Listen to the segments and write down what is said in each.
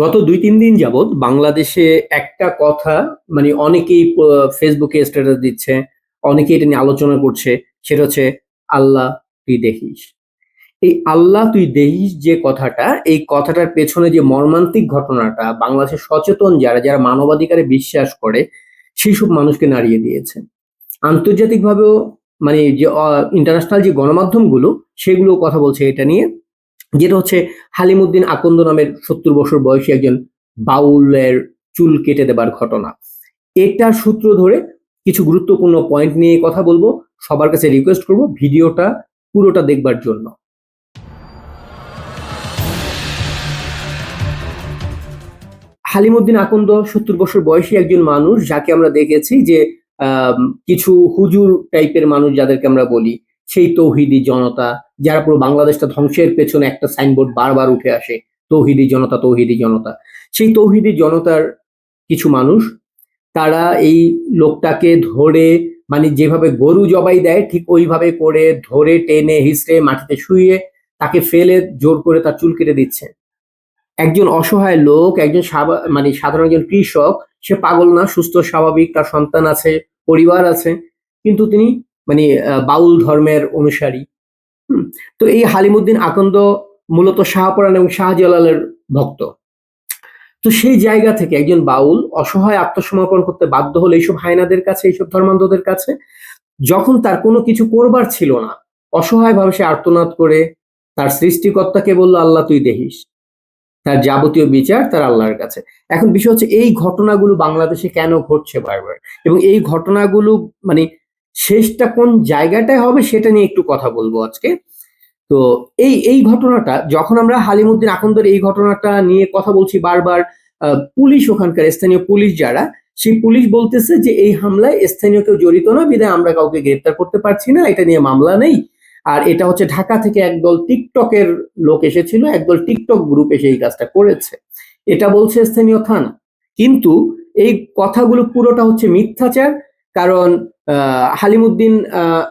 গত দুই, তিন দিন যাবৎ বাংলাদেশে একটা কথা মানে অনেকেই ফেসবুকে স্ট্যাটাস দিচ্ছে, অনেকেই এটা নিয়ে আলোচনা করছে, সেটা হচ্ছে, আল্লাহ, তুই দেখিস। এই আল্লাহ, তুই দেখিস যে কথাটা, এই কথাটার পেছনে যে মর্মান্তিক ঘটনাটা, বাংলাদেশের সচেতন যারা যারা মানবাধিকারে বিশ্বাস করে সেই সব মানুষকে নাড়িয়ে দিয়েছে। আন্তর্জাতিকভাবেও মানে যে ইন্টারন্যাশনাল যে গণমাধ্যমগুলো সেগুলো কথা বলছে এটা নিয়ে। যেটা হচ্ছে হালিমুদ্দিন আকন্দ নামের সত্তর বছর বয়সী একজন বাউলের চুল কেটে দেবার ঘটনা। এটার সূত্র ধরে কিছু গুরুত্বপূর্ণ পয়েন্ট নিয়ে কথা বলব। সবার কাছে রিকোয়েস্ট করব ভিডিওটা, পুরোটা দেখবার জন্য। হালিমুদ্দিন আকন্দ সত্তর বছর বয়সী একজন মানুষ যাকে আমরা দেখেছি যে কিছু হুজুর টাইপের মানুষ যাদেরকে আমরা বলি, সেই তৌহিদি জনতা যারা পুরো বাংলাদেশটা ধ্বংসের পেছনে একটা সাইনবোর্ড বারবার উঠে আসে, তৌহিদি জনতা তৌহিদি জনতা। সেই তৌহিদি জনতার কিছু মানুষ, তারা এই লোকটাকে ধরে মানে যেভাবে গরু জবাই দেয়, ঠিক ওইভাবে করে ধরে টেনে হিসড়ে মাটিতে শুয়ে তাকে ফেলে, জোর করে তার চুল কেটে দিচ্ছে। একজন অসহায় লোক, একজন মানে সাধারণ একজন কৃষক, সে পাগল না, সুস্থ, স্বাভাবিক, তার সন্তান আছে, পরিবার আছে, কিন্তু তিনি মানে বাউল ধর্মের অনুসারী। তো এই হালিমুদ্দিন আকন্দ মূলত শাহপরাণ এবং শাহজালালের ভক্ত। তো সেই জায়গা থেকে একজন বাউল অসহায় আত্মসমর্পণ করতে বাধ্য হলো এইসব হায়নাদের কাছে, এইসব ধর্মান্ধদের কাছে। যখন তার কোনো কিছু করবার ছিল না অসহায় ভাবে সে আর্তনাদ করে তার সৃষ্টিকর্তাকে বলল, আল্লাহ তুই দেখিস। তার যাবতীয় বিচার তার আল্লাহর কাছে। এখন বিষয় হচ্ছে, এই ঘটনাগুলো বাংলাদেশে কেন ঘটছে বারবার? এবং এই ঘটনাগুলো মানে শেষটা কোন জায়গাটায় হবে সেটা নিয়ে একটু কথা বলব আজকে। তো এই এই ঘটনাটা, যখন আমরা হালিমুদ্দিন আকন্দের এই ঘটনাটা নিয়ে কথা বলছি বারবার পুলিশ ওখানকার, স্থানীয় পুলিশ যারা, সেই পুলিশ বলতেছে যে এই হামলায় স্থানীয় কেউ জড়িত না বিধায় আমরা কাউকে গ্রেপ্তার করতে পারছি না, এটা নিয়ে মামলা নেই। আর এটা হচ্ছে ঢাকা থেকে একদল টিকটকের লোক এসেছিল, একদল টিকটক গ্রুপ এসে এই কাজটা করেছে। এটা বলছে স্থানীয় থানা। কিন্তু এই কথাগুলো পুরোটা হচ্ছে মিথ্যাচার কারণ হালিমুদ্দিন আহ,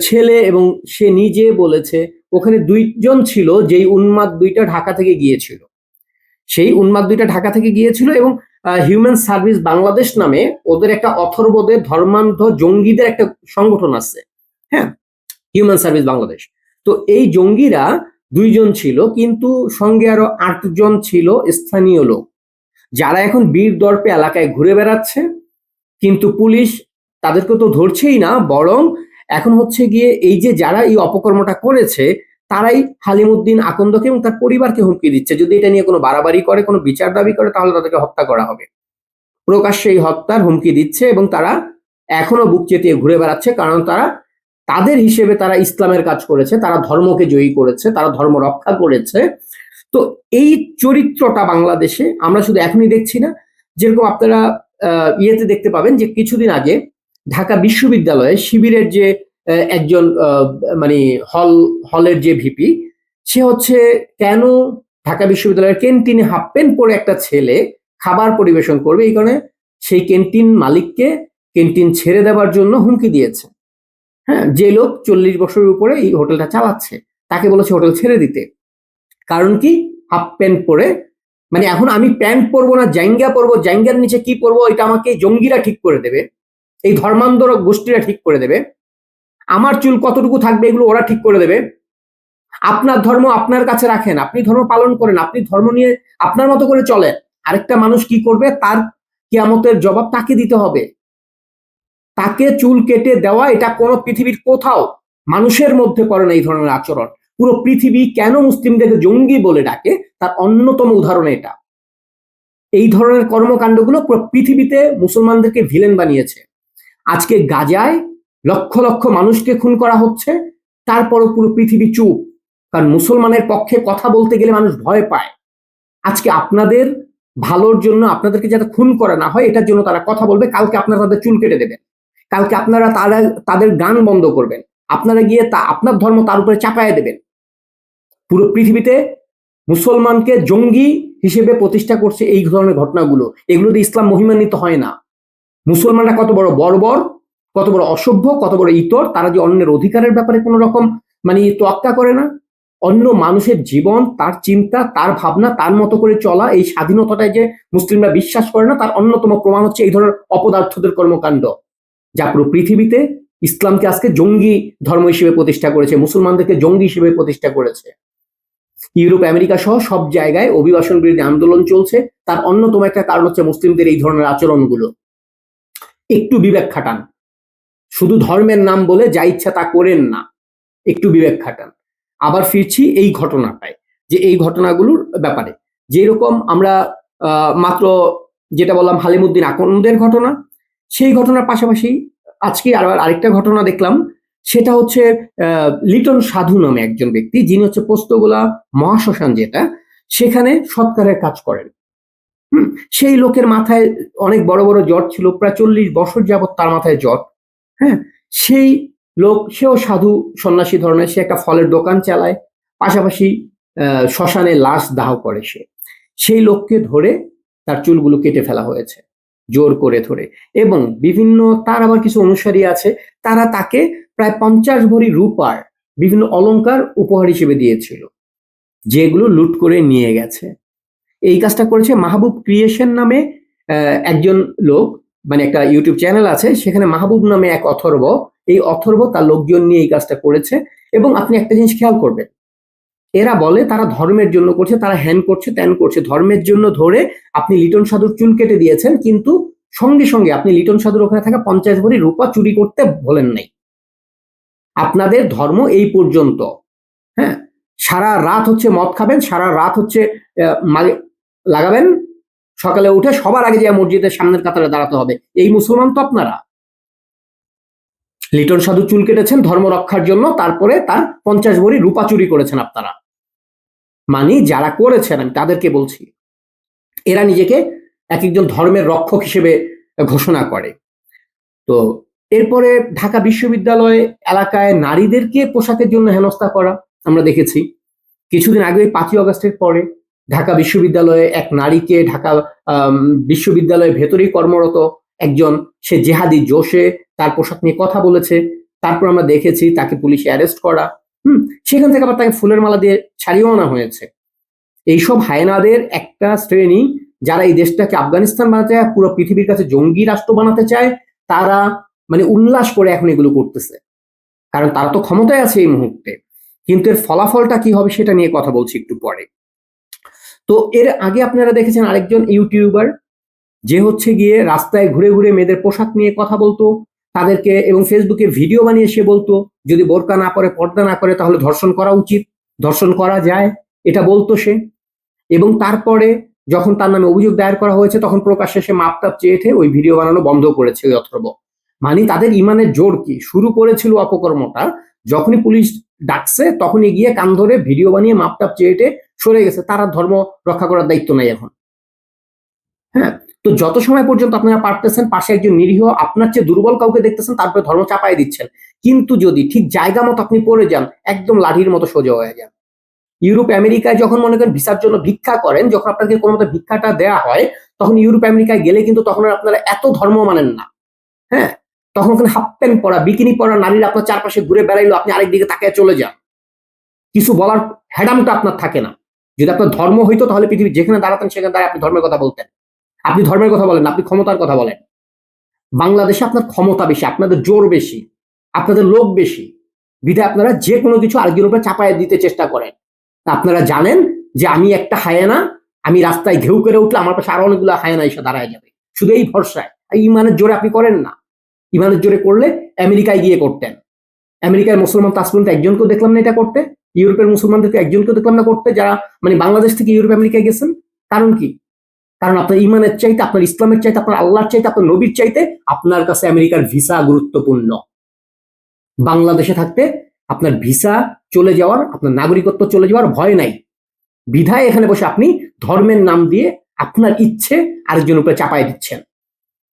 ছেলে এবং সে নিজে বলেছে ওখানে দুইজন ছিল যেই উন্মাদ দুইটা ঢাকা থেকে গিয়েছিল। সেই উন্মাদ দুইটা ঢাকা থেকে গিয়েছিল এবং হিউম্যান সার্ভিস বাংলাদেশ নামে ওদের একটা অথর্বদের ধর্মান্ধ জঙ্গিদের একটা সংগঠন আছে। হ্যাঁ হিউম্যান সার্ভিস বাংলাদেশ তো এই জঙ্গিরা দুইজন ছিল কিন্তু সঙ্গে আরও আটজন ছিল স্থানীয় লোক যারা এখন বীর দর্পে এলাকায় ঘুরে বেড়াচ্ছে। কিন্তু পুলিশ তাদেরকে তো ধরছেই না, বরং এখন হচ্ছে গিয়ে এই যে যারা এই অপকর্মটা করেছে, তারাই হালিমুদ্দিন আকন্দকে এবং তার পরিবারকে হুমকি দিচ্ছে। যদি এটা নিয়ে কোনো বাড়াবাড়ি করে, কোনো বিচার দাবি করে, তাহলে তাদেরকে হত্যা করা হবে। প্রকাশ্যে এই হত্যার হুমকি দিচ্ছে এবং তারা এখনও বুক চেতিয়ে ঘুরে বেড়াচ্ছে, কারণ তারা, তাদের হিসেবে তারা ইসলামের কাজ করেছে, তারা ধর্মকে জয়ী করেছে, তারা ধর্ম রক্ষা করেছে। তো এই চরিত্রটা বাংলাদেশে, আমরা শুধু এখনই দেখছি না, যেরকম আপনারা ইয়েতে দেখতে পাবেন যে কিছুদিন আগে ঢাকা বিশ্ববিদ্যালয়ে শিবিরের যে একজন মানে হল, হলের যে ভিপি, সে হচ্ছে কেন ঢাকা বিশ্ববিদ্যালয়ের ক্যান্টিনে হাফ প্যান্ট পরে একটা ছেলে খাবার পরিবেশন করবে, এই কারণে সেই ক্যান্টিন মালিককে ক্যান্টিন ছেড়ে দেওয়ার জন্য হুমকি দিয়েছে। হ্যাঁ যে লোক চল্লিশ বছরের উপরে এই হোটেলটা চালাচ্ছে, তাকে বলেছে হোটেল ছেড়ে দিতে। কারণ কি? হাফ প্যান্ট পরে মানে এখন আমি প্যান্ট পরবো না জাইঙ্গা পরবো জাইঙ্গার নিচে কি পরবো, এটা আমাকে জঙ্গিরা ঠিক করে দেবে। এই ধর্মান্তর গোষ্ঠীরা ঠিক করে দেবে। আমার চুল কতটুকু থাকবে এগুলো ওরা ঠিক করে দেবে। আপনার ধর্ম আপনার কাছে রাখেন, আপনি ধর্ম পালন করেন, আপনি ধর্ম নিয়ে আপনার মতো করে চলেন। আরেকটা মানুষ কি করবে? তার কিয়ামতের জবাব তাকে দিতে হবে। তাকে চুল কেটে দেওয়া এটা কোনো পৃথিবীর কোথাও মানুষের মধ্যে করে না এই ধরনের আচরণ। পুরো পৃথিবী কেন মুসলিমদেরকে জঙ্গি বলে ডাকে? তার অন্যতম উদাহরণ এটা। এই ধরনের কর্মকাণ্ডগুলো পুরো পৃথিবীতে মুসলমানদেরকে ভিলেন বানিয়েছে। আজকে গাজায় লক্ষ লক্ষ মানুষকে খুন করা হচ্ছে, তারপরও পুরো পৃথিবী চুপ। কারণ মুসলমানের পক্ষে কথা বলতে গেলে মানুষ ভয় পায়। আজকে আপনাদের ভালোর জন্য আপনাদেরকে যাতে খুন করা না হয়, এটার জন্য তারা কথা বলবে। কালকে আপনারা তাদের চুল কেটে দেবেন। কালকে আপনারা তারা, তাদের গান বন্ধ করবেন। আপনারা গিয়ে তা, আপনার ধর্ম তার উপরে চাপায় দেবেন। পুরো পৃথিবীতে মুসলমানকে জঙ্গি হিসেবে প্রতিষ্ঠা করছে এই ধরনের ঘটনাগুলো। এগুলোতে ইসলাম মহিমান্বিত হয় না। মুসলমানরা কত বড় বর্বর, কত বড় অসভ্য, কত বড় ইতর, তারা যে অন্যের অধিকারের ব্যাপারে কোনো রকম মানে তোয়াক্কা করে না। অন্য মানুষের জীবন, তার চিন্তা, তার ভাবনা, তার মতো করে চলা, এই স্বাধীনতাটায় যে মুসলিমরা বিশ্বাস করে না, তার অন্যতম প্রমাণ হচ্ছে এই ধরনের অপদার্থদের কর্মকাণ্ড, যা পুরো পৃথিবীতে ইসলামকে আজকে জঙ্গি ধর্ম হিসেবে প্রতিষ্ঠা করেছে, মুসলমানদেরকে জঙ্গি হিসেবে প্রতিষ্ঠা করেছে। ইউরোপ, আমেরিকা সহ সব জায়গায় অভিবাসন বিরোধী আন্দোলন চলছে, তার অন্যতম একটা কারণ হচ্ছে মুসলিমদের এই ধরনের আচরণগুলো। একটু বিবেক খাটান। শুধু ধর্মের নাম বলে যা ইচ্ছা তা করেন না, একটু বিবেক খাটান। আবার ফিরছি এই ঘটনাটায়, যে এই ঘটনাগুলোর ব্যাপারে। যেরকম আমরা মাত্র যেটা বললাম হালিমুদ্দিন আকন্দের ঘটনা, সেই ঘটনার পাশাপাশি আজকে আবার আরেকটা ঘটনা দেখলাম। সেটা হচ্ছে লিটন সাধু নামে একজন ব্যক্তি, যিনি হচ্ছে পোস্তগোলা মহাশ্মশান যেটা, সেখানে সৎকারের কাজ করেন। হুম, সেই লোকের মাথায় অনেক বড় বড় জট ছিল, প্রায় চল্লিশ বছর যাবত তার মাথায় জট হ্যাঁ? সেই লোক, সেও সাধু সন্ন্যাসী ধরনের, সে একটা ফলের দোকান চালায়, পাশাপাশি শ্মশানে লাশ দাহ করে সে। সেই লোককে ধরে তার চুলগুলো কেটে ফেলা হয়েছে, জোর করে ধরে। এবং বিভিন্ন, তার আবার কিছু অনুসারী আছে, তারা তাকে প্রায় পঞ্চাশ ভরি রূপার বিভিন্ন অলঙ্কার উপহার হিসেবে দিয়েছিল, যেগুলো লুট করে নিয়ে গেছে। এই কাজটা করেছে মাহবুব ক্রিয়েশন নামে একজন লোক মানে একটা ইউটিউব চ্যানেল আছে, সেখানে মাহবুব নামে এক অথর্ব, এই অথর্ব তার লোকজন নিয়ে এই কাজটা করেছে এবং আপনি একটা জিনিস খেয়াল করবেন, এরা বলে তারা ধর্মের জন্য করছে, তারা হ্যান করছে, ত্যান করছে, ধর্মের জন্য ধরে আপনি লিটন সাধুর চুল কেটে দিয়েছেন, কিন্তু সঙ্গে সঙ্গে আপনি লিটন সাধুর ওখানে থাকা পঞ্চাশ ভরি রূপা চুরি করতে বলেন নাই। আপনাদের ধর্ম এই পর্যন্ত হ্যাঁ? সারা রাত হচ্ছে মদ খাবেন, সারা রাত হচ্ছে লাগাবেন? সকালে উঠে সবার আগে যে মসজিদের সামনের কাতারে দাঁড়াতে হবে। এই মুসলমান তো আপনারা। লিটন সাধু চুল কেটেছেন ধর্ম রক্ষার জন্য, তারপরে তার পঞ্চাশ ভরি রূপা চুরি করেছেন আপনারা। মানে যারা করেছেন, আমি তাদেরকে বলছি, এরা নিজেকে এক একজন ধর্মের রক্ষক হিসেবে ঘোষণা করে। তো এরপরে ঢাকা বিশ্ববিদ্যালয় এলাকায় নারীদেরকে পোশাকের জন্য হেনস্থা করা আমরা দেখেছি। কিছুদিন আগে পাঁচই অগস্টের পরে ঢাকা বিশ্ববিদ্যালয়ে এক নারীকে ঢাকা বিশ্ববিদ্যালয়ের ভেতরেই কর্মরত একজন, সে জেহাদি জোশে, তার পোশাক নিয়ে কথা বলেছে, তারপর আমরা দেখেছি তাকে পুলিশে অ্যারেস্ট করা। হুম, সেখান থেকে আবার তাকে ফুলের মালা দিয়ে ছাড়িয়েও আনা হয়েছে। এইসব হায়নাদের একটা শ্রেণি, যারা এই দেশটাকে আফগানিস্তান বানাতে চায়, পুরো পৃথিবীর কাছে জঙ্গি রাষ্ট্র বানাতে চায়, তারা মানে উল্লাস করে এখন এগুলো করতেছে। কারণ তারা তো ক্ষমতায় আছে এই মুহূর্তে। কিন্তু এর ফলাফলটা কি হবে সেটা নিয়ে কথা বলছি একটু পরে। তো এর আগে আপনারা দেখেছেন আরেকজন ইউটিউবার, যে হচ্ছে গিয়ে রাস্তায় ঘুরে ঘুরে মেয়েদের পোশাক নিয়ে কথা বলতো, তাদেরকে এবং ফেসবুকে ভিডিও বানিয়ে সে বলতো, যদি বোরকা না পরে, পর্দা না করে তাহলে ধর্ষণ করা উচিত, ধর্ষণ করা যায়, এটা বলতো সে। এবং তারপরে যখন তার নামে অভিযোগ দায়ের করা হয়েছে, তখন প্রকাশ্যে সে মাপটাপ চেয়েছে ওই ভিডিও বানানো বন্ধ করেছে অথর্ব। মানে তাদের ইমানের জোর কি? শুরু করেছিল অপকর্মটা, যখনই পুলিশ ডাকছে, তখনই গিয়ে কান ধরে ভিডিও বানিয়ে মাপটাপ চেয়েটে সরে গেছে, তারা ধর্ম রক্ষা করার দায়িত্ব নাই এখন। হ্যাঁ তো যত সময় পর্যন্ত আপনারা পারতেছেন, পাশে একজন নিরীহ, আপনার চেয়ে দুর্বল কাউকে দেখতেছেন, তারপরে ধর্ম চাপাই দিচ্ছেন। কিন্তু যদি ঠিক জায়গা মতো আপনি পড়ে যান, একদম লাঠির মতো সোজা হয়ে যান। ইউরোপ, আমেরিকায় যখন মনে করেন ভিসার জন্য ভিক্ষা করেন, যখন আপনাকে কোনো মতো ভিক্ষাটা দেওয়া হয়, তখন ইউরোপ, আমেরিকায় গেলে কিন্তু তখন আপনারা এত ধর্ম মানেন না। হ্যাঁ তখন ওখানে হাফ প্যান্ট পরা, বিকিনি পরা নারীরা আপনার চারপাশে ঘুরে বেড়াইলো, আপনি আরেকদিকে তাকিয়ে চলে যান। কিছু বলার হ্যাডামটা আপনার থাকে না। যদি আপনার ধর্ম হইতো, তাহলে পৃথিবী যেখানে দাঁড়াতেন, সেখানে দাঁড়িয়ে আপনি ধর্মের কথা বলতেন। আপনি ধর্মের কথা বলেন আপনি ক্ষমতার কথা বলেন। বাংলাদেশে আপনার ক্ষমতা বেশি, আপনাদের জোর বেশি, আপনাদের লোক বেশি। বিধায় আপনারা যে কোনো কিছু আরেকজনের উপরে চাপায় দিতে চেষ্টা করেন। আপনারা জানেন যে আমি একটা হায়ানা, আমি রাস্তায় ঘেউ করে উঠলে আমার পাশে আরও অনেকগুলো হায়ানা এসে দাঁড়ায় যাবে। শুধু এই ভরসায়। ইমানের জোরে আপনি করেন না। ইমানের জোরে করলে আমেরিকায় গিয়ে করতেন। আমেরিকায় মুসলমান তো আজ পর্যন্ত একজনকেও দেখলাম না এটা করতে। ইউরোপের মুসলমানদেরকে একজনকেও দেখলাম না করতে, যারা মানে বাংলাদেশ থেকে ইউরোপ আমেরিকায় গেছেন। কারণ কি? কারণ আপনার ইমানের চাইতে, আপনার ইসলামের চাইতে, আপনার আল্লাহর চাইতে, আপনার নবীর চাইতে আপনার কাছে আমেরিকার ভিসা গুরুত্বপূর্ণ। বাংলাদেশে থাকতে আপনার ভিসা চলে যাওয়ার, আপনার নাগরিকত্ব চলে যাওয়ার ভয় নাই। বিধায় এখানে বসে আপনি ধর্মের নাম দিয়ে আপনার ইচ্ছে আরেকজন উপরে চাপাই দিচ্ছেন।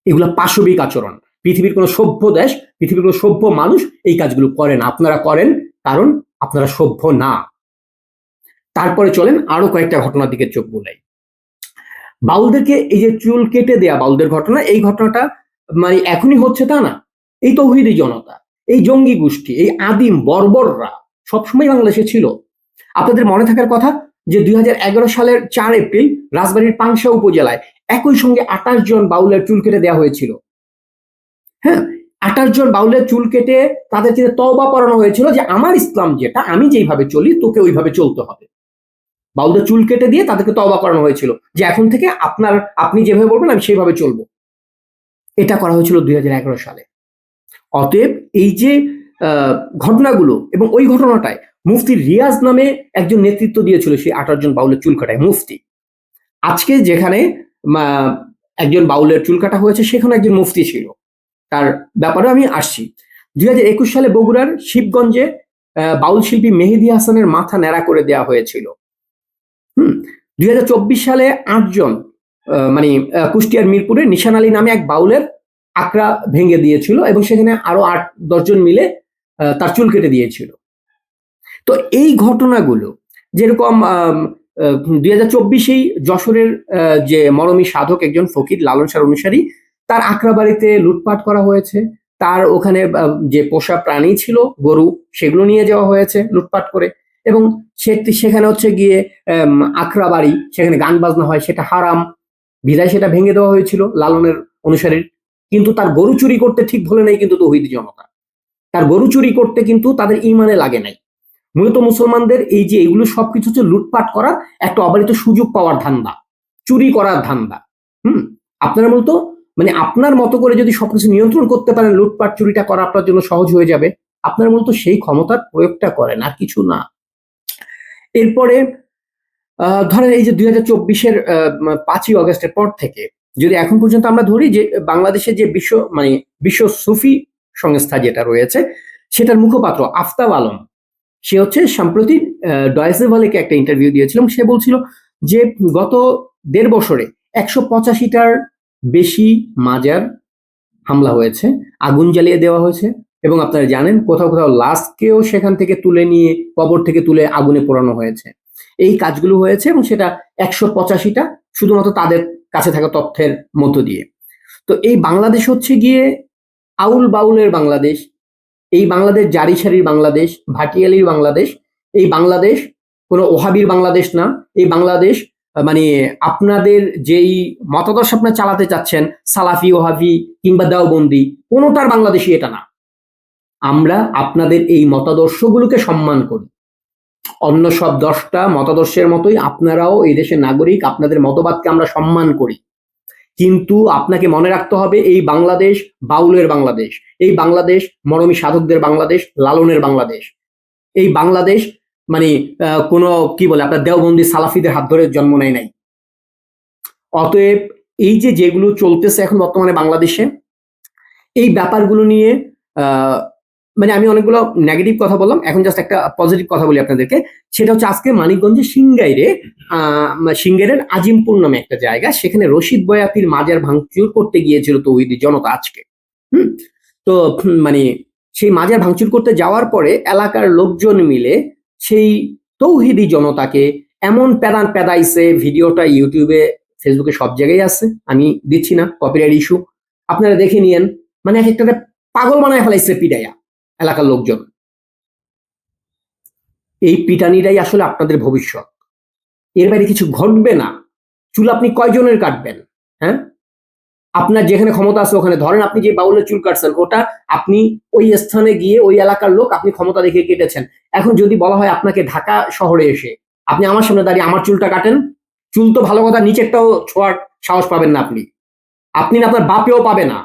এগুলো পাশবিক আচরণ। পৃথিবীর কোনো সভ্য দেশ, পৃথিবীর কোনো সভ্য মানুষ এই কাজগুলো করে না। আপনারা করেন কারণ আপনারা সভ্য না। তারপরে চলেন আরও কয়েকটা ঘটনার দিকে চোখ বোলাই। বাউলদেরকে এই যে চুল কেটে দেয়া বাউলদের ঘটনা, এই ঘটনাটা মানে এখনই হচ্ছে তা না। এই তৌহিদি জনতা, এই জঙ্গি গোষ্ঠী, এই আদিম বর্বররা সবসময় বাংলাদেশে ছিল। আপনাদের মনে থাকার কথা যে দুই হাজার এগারো সালের চার এপ্রিল রাজবাড়ির পাংশা উপজেলায় একই সঙ্গে আঠাশ জন বাউলের চুল কেটে দেওয়া হয়েছিল। হ্যাঁ আঠাশ জন বাউলের চুল কেটে তাদের তাদেরকে তওবা করানো হয়েছিল যে আমার ইসলাম যেটা, আমি যেইভাবে চলি, তোকে ওইভাবে চলতে হবে। বাউলদের চুল কেটে দিয়ে তাদেরকে তওবা করানো হয়েছিল যে এখন থেকে আপনার, আপনি যেভাবে বলবেন আমি সেইভাবে চলবো। এটা করা হয়েছিল দুই হাজার এগারো সালে। অতএব এই যে ঘটনাগুলো এবং ওই ঘটনাটায় মুফতি রিয়াজ নামে একজন নেতৃত্ব দিয়েছিল সেই আঠারো জন বাউলের চুল কাটায় মুফতি। আজকে যেখানে একজন বাউলের চুল কাটা হয়েছে, সেখানে একজন মুফতি ছিল। তার ব্যাপারে আমি আসছি। দুই হাজার একুশ সালে বগুড়ার শিবগঞ্জে বাউল শিল্পী মেহেদি হাসানের মাথা ন্যাড়া করে দেওয়া হয়েছিল। হুম, দুই হাজার চব্বিশ সালে আটজন মানে কুষ্টিয়ার মিরপুরে নিশান আলী নামে এক বাউলের আকড়া ভেঙে দিয়েছিল এবং সেখানে আরও আট দশজন মিলে তার চুল কেটে দিয়েছিল। তো এই ঘটনাগুলো, যেরকম দুই হাজার চব্বিশেই যশোরের যে মরমী সাধক একজন ফকির লালন সার অনুসারী তার আকড়া বাড়িতে লুটপাট করা হয়েছে। তার ওখানে যে পোষা প্রাণী ছিল গরু সেগুলো নিয়ে যাওয়া হয়েছে লুটপাট করে। এবং সেখানে হচ্ছে গিয়ে আম, আকড়া বাড়ি সেখানে গান বাজনা হয় সেটা হারাম। বিদায় সেটা ভেঙে দেওয়া হয়েছিল লালনের অনুসারীর কিন্তু তার গরু চুরি করতে ঠিক ভুলে নেই কিন্তু তৌহিদ জনতা। তার গরু চুরি করতে কিন্তু তাদের ইমানে লাগে নাই। মূলত মুসলমানদের এই যে এগুলো সবকিছু হচ্ছে লুটপাট করার একটা অবারিত সুযোগ পাওয়ার ধান্দা। চুরি করার ধান্দা। হুম? আপনারা মূলত মানে আপনার মতো করে যদি সবকিছু নিয়ন্ত্রণ করতে পারেন, লুটপাট, চুরিটা করা আপনার জন্য সহজ হয়ে যাবে। আপনার মূলত সেই ক্ষমতার প্রয়োগটা করেন, আর কিছু না। এরপরে ধরেন এই যে দুই হাজার চব্বিশের পাঁচই অগস্টের পর থেকে, যদি এখন পর্যন্ত আমরা ধরি যে বাংলাদেশে যে বিশ্ব মানে বিশ্ব সুফি সংস্থা যেটা রয়েছে, সেটার মুখপাত্র আফতাব আলম, সে হচ্ছে সম্প্রতি ডয়েসে ভ্যালিকে একটা ইন্টারভিউ দিয়েছিলাম। সে বলছিল যে গত দেড় বছরে একশো পঁচাশিটার বেশি মাজার হামলা হয়েছে, আগুন জ্বালিয়ে দেওয়া হয়েছে এবং আপনারা জানেন কোথাও কোথাও লাশকেও সেখান থেকে তুলে নিয়ে, কবর থেকে তুলে আগুনে পোড়ানো হয়েছে। এই কাজগুলো হয়েছে এবং সেটা একশো পঁচাশিটা শুধুমাত্র তাদের কাছে থাকা তথ্যের মধ্য দিয়ে। তো এই বাংলাদেশ হচ্ছে গিয়ে আউল বাউলের বাংলাদেশ, এই বাংলাদেশ জারি সারির বাংলাদেশ, ভাটিয়ালির বাংলাদেশ, এই বাংলাদেশ কোনো ওহাবির বাংলাদেশ না, এই বাংলাদেশ মানে আপনাদের যেই মতাদর্শ আপনার চালাতে চাচ্ছেন, সালাফি ওহাবি কিংবা দেওবন্দি, কোনোটার বাংলাদেশি এটা না। আমরা আপনাদের এই মতাদর্শগুলোকে সম্মান করি। অন্য সব দশটা মতাদর্শের মতোই আপনারাও এই দেশের নাগরিক, আপনাদের মতবাদকে আমরা সম্মান করি। কিন্তু আপনাকে মনে রাখতে হবে, এই বাংলাদেশ বাউলের বাংলাদেশ, এই বাংলাদেশ মরমী সাধকদের বাংলাদেশ, লালনের বাংলাদেশ। এই বাংলাদেশ মানে কোনো কি বলে, আপনার দেওবন্দি সালাফিদের হাত ধরে জন্ম নেয় নাই। অতএব এই যে যেগুলো চলতেছে এখন বর্তমানে বাংলাদেশে, এই ব্যাপারগুলো নিয়ে মানে আমি অনেকগুলো নেগেটিভ কথা বললাম, এখন জাস্ট একটা পজিটিভ কথা বলি আপনাদেরকে, সেটা হচ্ছে আজকে মানিকগঞ্জের সিংগাইরে সিংগাইরের আজিমপুর নামে একটা জায়গা, সেখানে রশিদ বয়াতির মাজার ভাঙচুর করতে গিয়েছিল তৌহিদি জনতা আজকে। হুম? তো মানে সেই মাজার ভাঙচুর করতে যাওয়ার পরে এলাকার লোকজন মিলে সেই তৌহিদি জনতাকে এমন প্যাদান প্যাদাইছে ভিডিওটা ইউটিউবে, ফেসবুকে সব জায়গায় আছে, আমি দিচ্ছি না কপিরাইট ইস্যু আপনারা দেখে নিয়েন মানে এক একটা পাগল বানায় ফেলাইছে পিটাইয়া, এলাকার লোকজন। এই পিটানিটাই আসলে আপনাদের ভবিষ্যৎ। এর বাইরে কিছু ঘটবে না। চুল আপনি কয়জনের কাটবেন হ্যাঁ? আপনার যেখানে ক্ষমতা আছে ওখানে, ধরেন আপনি যে বাউলের চুল কাটছেন, ওটা আপনি ওই স্থানে গিয়ে ওই এলাকার লোক আপনি ক্ষমতা দেখে কেটেছেন। এখন যদি বলা হয় আপনাকে ঢাকা শহরে এসে আপনি আমার সামনে দাঁড়িয়ে আমার চুলটা কাটেন, চুল তো ভালো কথা, নিচেরটাও ছোঁয়ার সাহস পাবেন না আপনি। আপনি না আপনার বাপেও পাবে না।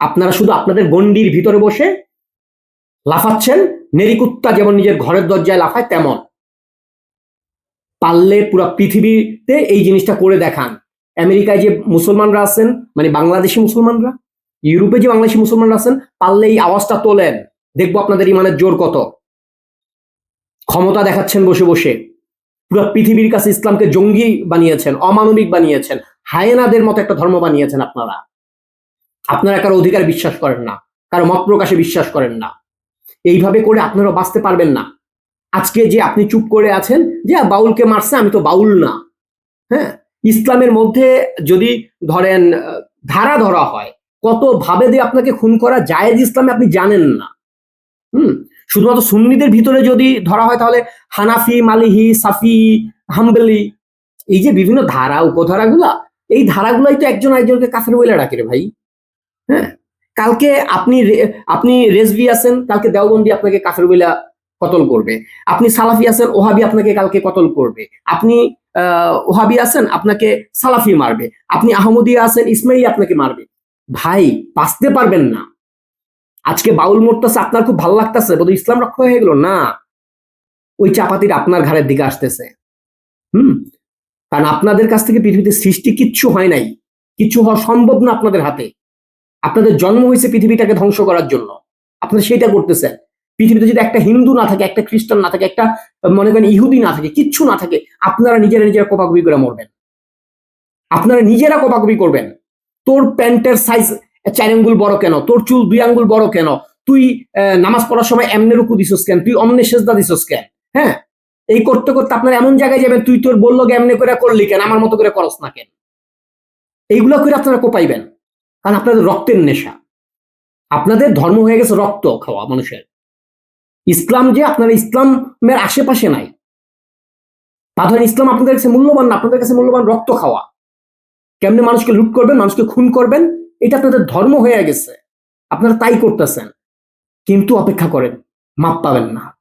আপনারা শুধু আপনাদের গন্ডির ভিতরে বসে লাফাচ্ছেন, নেরিকুত্তা যেমন নিজের ঘরের দরজায় লাফায় তেমন। পারলে পুরো পৃথিবীতে এই জিনিসটা করে দেখান। আমেরিকায় যে মুসলমানরা আছেন মানে বাংলাদেশি মুসলমানরা, ইউরোপে যে বাংলাদেশি মুসলমানরা আছেন, পারলে এই আওয়াজটা তোলেন। দেখব আপনাদের ইমানের জোর কত। ক্ষমতা দেখাচ্ছেন বসে বসে। পুরো পৃথিবীর কাছে ইসলামকে জঙ্গি বানিয়েছেন, অমানবিক বানিয়েছেন, হায়েনাদের মতো একটা ধর্ম বানিয়েছেন আপনারা। আপনারা কারও অধিকার বিশ্বাস করেন না, কারও মত প্রকাশে বিশ্বাস করেন না। এইভাবে করে আপনারা বাঁচতে পারবেন না। আজকে যে আপনি চুপ করে আছেন, যে বাউলকে মারছে, আমি তো বাউল না। হ্যাঁ? ইসলামের মধ্যে যদি ধরেন ধারা ধরা হয়, কত ভাবে দিয়ে আপনাকে খুন করা জায়েজ ইসলামে আপনি জানেন না। হুম? শুধুমাত্র সুন্নিদের ভিতরে যদি ধরা হয়, তাহলে হানাফি, মালিহি, সাফি, হাম্বেলি, এই যে বিভিন্ন ধারা, উপধারাগুলা, এই ধারাগুলাই তো একজন একজনকে কাফের বলে ডাকে রে ভাই। হ্যাঁ? কালকে আপনি আপনি রেজভি আছেন, কালকে দেওবন্দি আপনাকে কাফের বইলা কতল করবে। আপনি সালাফি আছেন, ওহাবি আপনাকে কালকে কতল করবে। আপনি ওহাবি আছেন, আপনাকে সালাফি মারবে। আপনি আহমদিয়া আছেন, ইসমাইলি আপনাকে মারবে। ভাই, বাঁচতে পারবেন না। আজকে বাউল মরতেছে, আপনার খুব ভালো লাগতেছে বোধ ইসলাম রক্ষা হয়ে গেল? না। ওই চাপাতির আপনার ঘাড়ের দিকে আসতেছে। হুম? কারণ আপনাদের কাছ থেকে পৃথিবীতে সৃষ্টি কিচ্ছু হয় নাই। কিচ্ছু হওয়া সম্ভব না আপনাদের হাতে। আপনাদের জন্ম হয়েছে পৃথিবীটাকে ধ্বংস করার জন্য। আপনারা সেটা করতেছেন। পৃথিবীতে যদি একটা হিন্দু না থাকে, একটা খ্রিস্টান না থাকে, একটা, মনে করেন, ইহুদি না থাকে, কিচ্ছু না থাকে, আপনারা নিজেরা নিজেরা কোপাকুপি করে মরবেন। আপনারা নিজেরা কোপাকুপি করবেন। তোর প্যান্টের সাইজ চার আঙ্গুল বড় কেন? তোর চুল দুই আঙ্গুল বড় কেন? তুই নামাজ পড়ার সময় এমনে রুকু দিছস কেন? তুই অমনে সেজদা দিছস কেন? হ্যাঁ? এই করতে করতে আপনারা এমন জায়গায় যাবেন, তুই তোর বলল এমনি করে করলি কেন? আমার মতো করে করস না কেন? এইগুলো করে আপনারা কোপাইবেন। কারণ আপনাদের রক্তের নেশা। আপনাদের ধর্ম হয়ে গেছে রক্ত খাওয়া মানুষের। ইসলাম যে আপনার ইসলামের আশেপাশে নাই। বাধার ইসলাম আপনাদের কাছে মূল্যবান না, আপনাদের কাছে মূল্যবান রক্ত খাওয়া। কেমনে মানুষকে লুট করবেন? মানুষকে খুন করবেন? এটা আপনাদের ধর্ম হয়ে গেছে। আপনারা তাই করতেছেন। কিন্তু অপেক্ষা করেন মাপ পাবেন না।